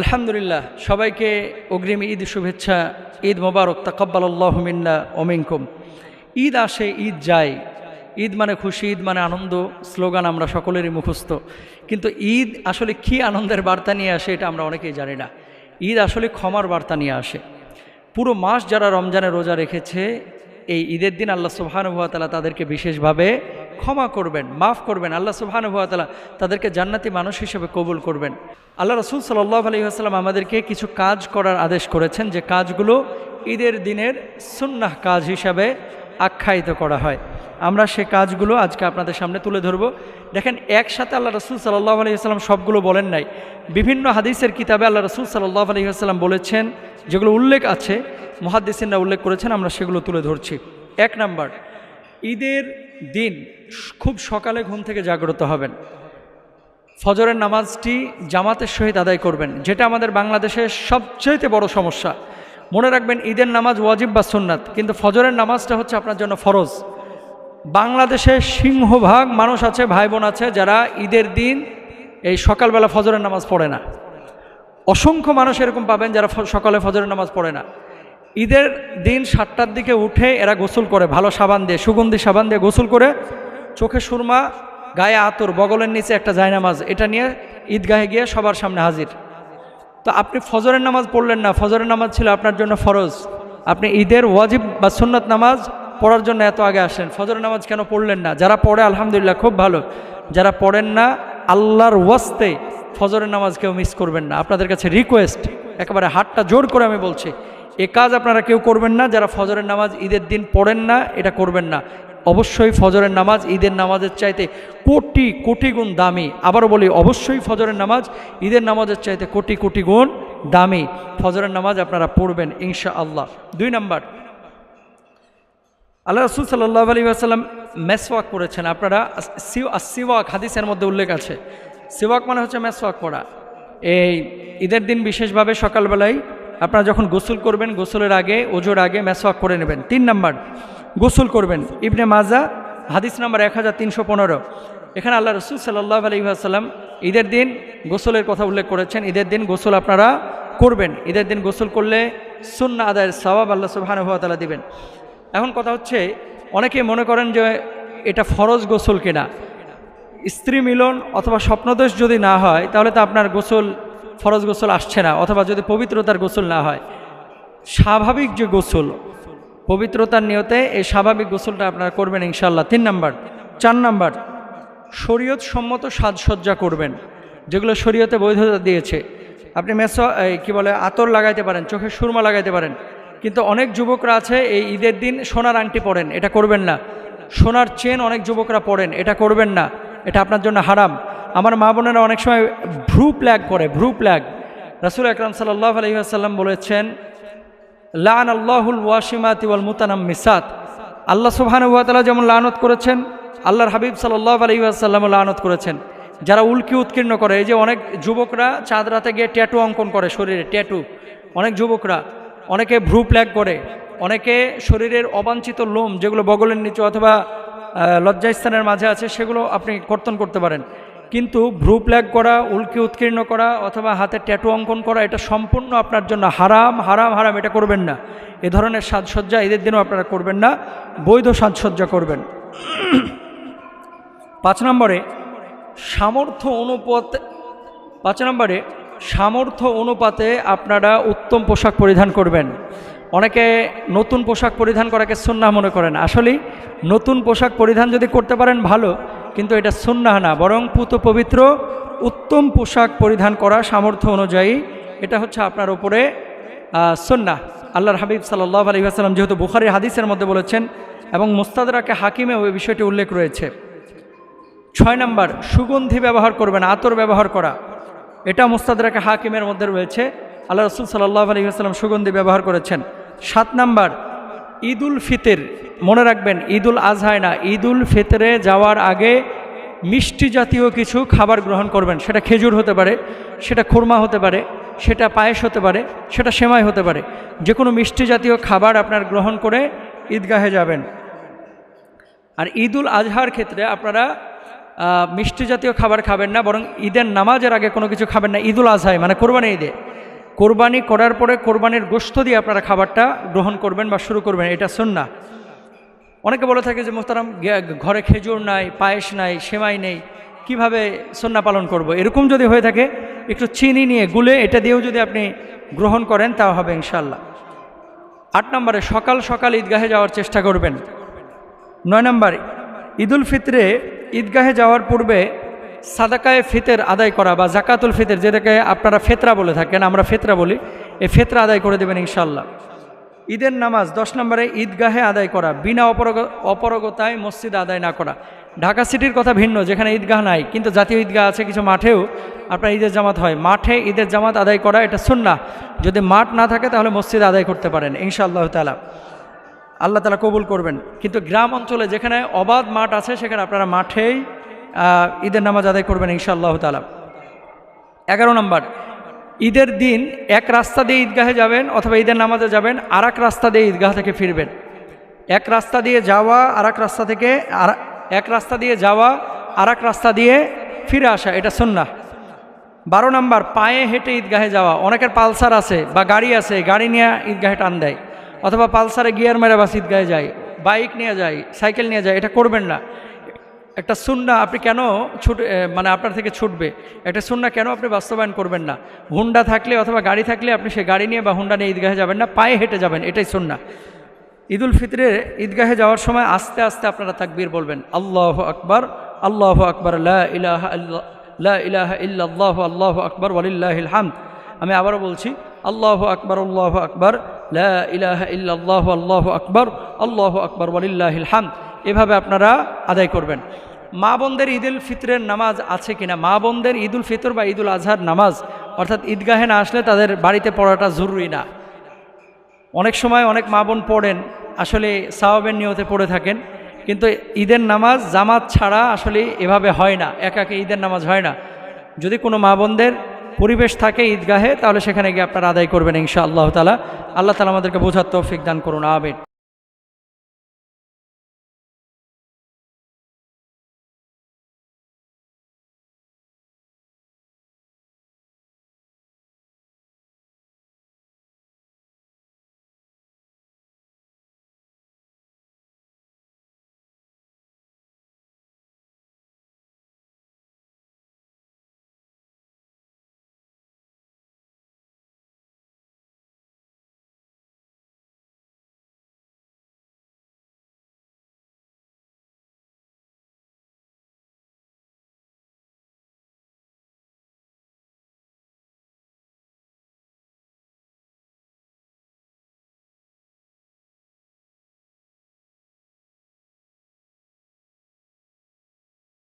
আলহামদুলিল্লাহ, সবাইকে অগ্রিম ঈদ শুভেচ্ছা, ঈদ মোবারক তাকাব্বাল্লাহ মিন্না ওমিনকুম ঈদ আসে, ঈদ যায়। ঈদ মানে খুশি, ঈদ মানে আনন্দ, স্লোগান আমরা সকলেরই মুখস্থ। কিন্তু ঈদ আসলে কি আনন্দের বার্তা নিয়ে আসে এটা আমরা অনেকেই জানি না। ঈদ আসলে ক্ষমার বার্তা নিয়ে আসে। পুরো মাস যারা রমজানে রোজা রেখেছে, এই ঈদের দিন আল্লাহ সুবহানুভাতালা তাদেরকে বিশেষভাবে ক্ষমা করবেন, মাফ করবেন। আল্লাহ সুবহানুভাতালা তাদেরকে জান্নাতি মানুষ হিসেবে কবুল করবেন। আল্লাহ রসুল সাল্লাহ আলী আসসালাম আমাদেরকে কিছু কাজ করার আদেশ করেছেন, যে কাজগুলো ঈদের দিনের সুন্নাহ কাজ হিসাবে আখ্যায়িত করা হয়। আমরা সে কাজগুলো আজকে আপনাদের সামনে তুলে ধরব। দেখেন, একসাথে আল্লাহ রসুল সাল্লাহ আলী আসসালাম সবগুলো বলেন নাই। বিভিন্ন হাদিসের কিতাবে আল্লাহ রসুল সাল্লাহ আলী আসসালাম বলেছেন, যেগুলো উল্লেখ আছে, মহাদ্দিসিনরা উল্লেখ করেছেন, আমরা সেগুলো তুলে ধরছি। এক নাম্বার ঈদের দিন খুব সকালে ঘুম থেকে জাগ্রত হবেন। ফজরের নামাজটি জামাতের সহিত আদায় করবেন, যেটা আমাদের বাংলাদেশের সবচেয়ে বড় সমস্যা। মনে রাখবেন, ঈদের নামাজ ওয়াজিব বা সুন্নাত, কিন্তু ফজরের নামাজটা হচ্ছে আপনার জন্য ফরজ। বাংলাদেশে সিংহভাগ মানুষ আছে ভাই বোন আছে, যারা ঈদের দিন এই সকালবেলা ফজরের নামাজ পড়ে না। অসংখ্য মানুষ এরকম পাবেন যারা সকালে ফজরের নামাজ পড়ে না। ঈদের দিন সাতটার দিকে উঠে এরা গোসল করে, ভালো সাবান দিয়ে, সুগন্ধি সাবান দিয়ে গোসল করে চোখে সুরমা, গায়ে আতর, বগলের নিচে একটা জায়নামাজ, এটা নিয়ে ঈদগাহে গিয়ে সবার সামনে হাজির। তো আপনি ফজরের নামাজ পড়লেন না, ফজরের নামাজ ছিল আপনার জন্য ফরজ। আপনি ঈদের ওয়াজিব বা সুন্নত নামাজ পড়ার জন্য এত আগে আসেন। ফজরের নামাজ কেন পড়লেন না? যারা পড়ে, আলহামদুলিল্লাহ, খুব ভালো। যারা পড়েন না, আল্লাহর ওয়াস্তে ফজরের নামাজ কেউ মিস করবেন না। আপনাদের কাছে রিকোয়েস্ট একেবারে হাতটা জোর করে আমি বলছি এ কাজ আপনারা কেউ করবেন না, যারা ফজরের নামাজ, ঈদের দিন পড়েন না, এটা করবেন না। অবশ্যই ফজরের নামাজ, ঈদের নামাজের চাইতে কোটি কোটি গুণ দামি। আবারও বলি, অবশ্যই ফজরের নামাজ, ঈদের নামাজের চাইতে কোটি কোটি গুণ দামি। ফজরের নামাজ আপনারা পড়বেন ইনশা আল্লাহ দুই নাম্বার। আল্লাহ রসুল সাল্লাহ আলী আসাল্লাম মেসওয়াক করেছেন। আপনারা সিও- সিওয়াক হাদিসের মধ্যে উল্লেখ আছে। সিওয়াক মানে হচ্ছে মেসওয়াক করা এই ঈদের দিন বিশেষভাবে সকালবেলায় আপনারা যখন গোসল করবেন, গোসলের আগে, ওজোর আগে মেসওয়াক করে নেবেন। তিন নাম্বার, গোসল করবেন। ইবনে মাজা, হাদিস নাম্বার এক হাজার তিনশো পনেরো। এখানে আল্লাহ রসুল সাল্লাহ আলী আসাল্লাম ঈদের দিন গোসলের কথা উল্লেখ করেছেন। ঈদের দিন গোসল আপনারা করবেন। ঈদের দিন গোসল করলে সুন্না আদায়ের সবাব আল্লাহ সুবাহানুভাতালা দিবেন। এখন কথা হচ্ছে অনেকে মনে করেন যে এটা ফরজ গোসল কিনা। স্ত্রী মিলন অথবা স্বপ্নদোষ যদি না হয়, তাহলে তো আপনার গোসল ফরজ গোসল আসছে না, অথবা যদি পবিত্রতার গোসল না হয়। স্বাভাবিক যে গোসল, পবিত্রতার নিয়তে এই স্বাভাবিক গোসলটা আপনারা করবেন ইনশাল্লাহ তিন নাম্বার, চার নাম্বার শরীয়ত সম্মত সাজসজ্জা করবেন, যেগুলো শরীয়তে বৈধতা দিয়েছে। আপনি মেস কি বলে, আতর লাগাইতে পারেন, চোখে সুরমা লাগাইতে পারেন। কিন্তু অনেক যুবকরা আছে, এই ঈদের দিন সোনার আংটি পরেন, এটা করবেন না। সোনার চেন অনেক যুবকরা পরেন, এটা করবেন না, এটা আপনার জন্য হারাম। আমার মা বোনেরা অনেক সময় ভ্রু প্ল্যাগ করে, ভ্রু প্ল্যাগ। রাসুল আকরাম সাল্লাহ আলহিহাসাল্লাম বলেছেন লান আল্লাহুল ওয়াসিমাতি ওয়াল মুতানাম মিসাত আল্লাহ সুবহানুয়াতালা যেমন লানত করেছেন, আল্লাহর হাবিব সাল্লাহ আলহিহাসাল্লামও লানত করেছেন। যারা উল্কি উৎকীর্ণ করে, এই যে অনেক যুবকরা চাঁদ রাতে গিয়ে ট্যাটু অঙ্কন করে শরীরে, ট্যাটু। অনেক যুবকরা, অনেকে ভ্রু প্ল্যাগ করে, অনেকে শরীরের অবাঞ্ছিত লোম যেগুলো বগলের নিচে অথবা লজ্জাস্থানের মাঝে আছে, সেগুলো আপনি কর্তন করতে পারেন। কিন্তু ভ্রু প্ল্যাগ করা, উল্কি উৎকীর্ণ করা অথবা হাতে ট্যাটু অঙ্কন করা, এটা সম্পূর্ণ আপনার জন্য হারাম হারাম হারাম, এটা করবেন না। এ ধরনের সাজসজ্জা এদের দিনও আপনারা করবেন না, বৈধ সাজসজ্জা করবেন। পাঁচ নম্বরে, সামর্থ্য অনুপাতে, পাঁচ নম্বরে, সামর্থ্য অনুপাতে আপনারা উত্তম পোশাক পরিধান করবেন। অনেকে নতুন পোশাক পরিধান করাকে সুন্নাহ মনে করেন। আসলেই নতুন পোশাক পরিধান যদি করতে পারেন ভালো কিন্তু এটা সুন্নাহ না, বরং পুত পবিত্র, উত্তম পোশাক পরিধান করা সামর্থ্য অনুযায়ী এটা হচ্ছে আপনার উপরে সুন্নাহ। আল্লাহর হাবিব সাল্লাহ আলী আসালাম যেহেতু বুখারি হাদিসের মধ্যে বলেছেন এবং মুস্তাদরাকে হাকিমে ওই বিষয়টি উল্লেখ রয়েছে। ছয় নাম্বার, সুগন্ধি ব্যবহার করবেন, আতর ব্যবহার করা। এটা মুস্তাদরাকে হাকিমের মধ্যে রয়েছে। আল্লাহ রসুল সাল্লাহ আলী আসসালাম সুগন্ধি ব্যবহার করেছেন। সাত নাম্বার ঈদুল ফিতর, মনে রাখবেন, ঈদুল আজহায় না, ঈদুল ফিতরে যাওয়ার আগে মিষ্টি জাতীয় কিছু খাবার গ্রহণ করবেন। সেটা খেজুর হতে পারে, সেটা খুরমা হতে পারে, সেটা পায়েস হতে পারে, সেটা সেমাই হতে পারে। যে কোনো মিষ্টি জাতীয় খাবার আপনার গ্রহণ করে ঈদগাহে যাবেন। আর ঈদুল আজহার ক্ষেত্রে আপনারা মিষ্টি জাতীয় খাবার খাবেন না, বরং ঈদের নামাজের আগে কোনো কিছু খাবেন না। ঈদুল আজহায় মানে কোরবানি ঈদে। কোরবানি করার পরে কোরবানির গোস্ত দিয়ে আপনারা খাবারটা গ্রহণ করবেন বা শুরু করবেন, এটা সুন্না অনেকে বলে থাকে যে, মোহতারাম, গে- ঘরে খেজুর নাই, পায়েস নাই, সেমাই নেই, কীভাবে সন্না পালন করব। এরকম যদি হয়ে থাকে, একটু চিনি নিয়ে গুলে এটা দিয়েও যদি আপনি গ্রহণ করেন, তাও হবে ইনশাল্লাহ আট নম্বরে, সকাল সকাল ঈদগাহে যাওয়ার চেষ্টা করবেন। নয় নম্বর, ঈদুল ফিতরে ঈদগাহে যাওয়ার পূর্বে সাদাকায়ে ফিতের আদায় করা বা জাকাতুল ফিতের, যেটাকে আপনারা ফেতরা বলে থাকেন, আমরা ফেতরা বলি, এই ফেতরা আদায় করে দেবেন ইনশাল্লাহ ঈদের নামাজ দশ নম্বরে ঈদগাহে আদায় করা, বিনা অপরগ, অপরগতায় মসজিদ আদায় না করা। ঢাকা সিটির কথা ভিন্ন, যেখানে ঈদগাহ নাই, কিন্তু জাতীয় ঈদগাহ আছে কিছু মাঠেও আপনার ঈদের জামাত হয়। মাঠে ঈদের জামাত আদায় করা, এটা সুন্না যদি মাঠ না থাকে, তাহলে মসজিদ আদায় করতে পারেন, ইনশাআল্লাহ তালা আল্লাহ তালা কবুল করবেন। কিন্তু গ্রাম অঞ্চলে যেখানে অবাধ মাঠ আছে, সেখানে আপনারা মাঠেই ঈদের নামাজ আদায় করবেন ইনশাআল্লাহ তালা এগারো নম্বর, ঈদের দিন এক রাস্তা দিয়ে ঈদগাহে যাবেন অথবা ঈদের নামাজে যাবেন আর রাস্তা দিয়ে ঈদগাহ থেকে ফিরবেন। এক রাস্তা দিয়ে যাওয়া আর রাস্তা থেকে আর, এক রাস্তা দিয়ে যাওয়া আর রাস্তা দিয়ে ফিরে আসা, এটা সুন্না বারো নম্বর, পায়ে হেঁটে ঈদগাহে যাওয়া, অনেকের পালসার আছে বা গাড়ি আছে, গাড়ি নিয়ে ঈদগাহে টান দেয়, অথবা পালসারে গিয়ার মেরে বাস ঈদগাহে যায়, বাইক নিয়ে যায়, সাইকেল নিয়ে যায়, এটা করবেন না। একটা সুন্না আপনি কেন ছুট মানে আপনার থেকে ছুটবে? একটা সুন্না কেন আপনি বাস্তবায়ন করবেন না? হুন্ডা থাকলে অথবা গাড়ি থাকলে আপনি সে গাড়ি নিয়ে বা হুন্ডা নিয়ে ঈদগাহে যাবেন না, পায়ে হেঁটে যাবেন, এটাই সুন্না। ঈদুল ফিতরে ঈদগাহে যাওয়ার সময় আস্তে আস্তে আপনারা তাকবীর বলবেন, আল্লাহ আকবর আল্লাহ আকবর ইলাহা ইলাহা ইল্লাল্লাহু, আল্লাহু আকবর, ওয়ালিল্লাহিল হামদ। আমি আবারও বলছি, আল্লাহ আকবর আল্লাহ আকবর ইলাহা ইল্লাল্লাহু, আল্লাহু আকবর আল্লাহু আকবর, ওয়ালিল্লাহিল হামদ। এভাবে আপনারা আদায় করবেন। মা বোনদের ঈদুল ফিতরের নামাজ আছে কিনা? মা বোনদের ঈদুল ফিতর বা ঈদুল আজহার নামাজ, অর্থাৎ ঈদগাহে না আসলে তাদের বাড়িতে পড়াটা জরুরি না। অনেক সময় অনেক মা বোন পড়েন, আসলে সাহাবের নিয়তে পড়ে থাকেন, কিন্তু ঈদের নামাজ জামাত ছাড়া আসলে এভাবে হয় না একাকে ঈদের নামাজ হয় না। যদি কোনো মা বোনদের পরিবেশ থাকে ঈদগাহে, তাহলে সেখানে গিয়ে আপনারা আদায় করবেন ইনশা আল্লাহ তালা আল্লাহ তালা আমাদেরকে বোঝার তৌফিক দান করুন আবেন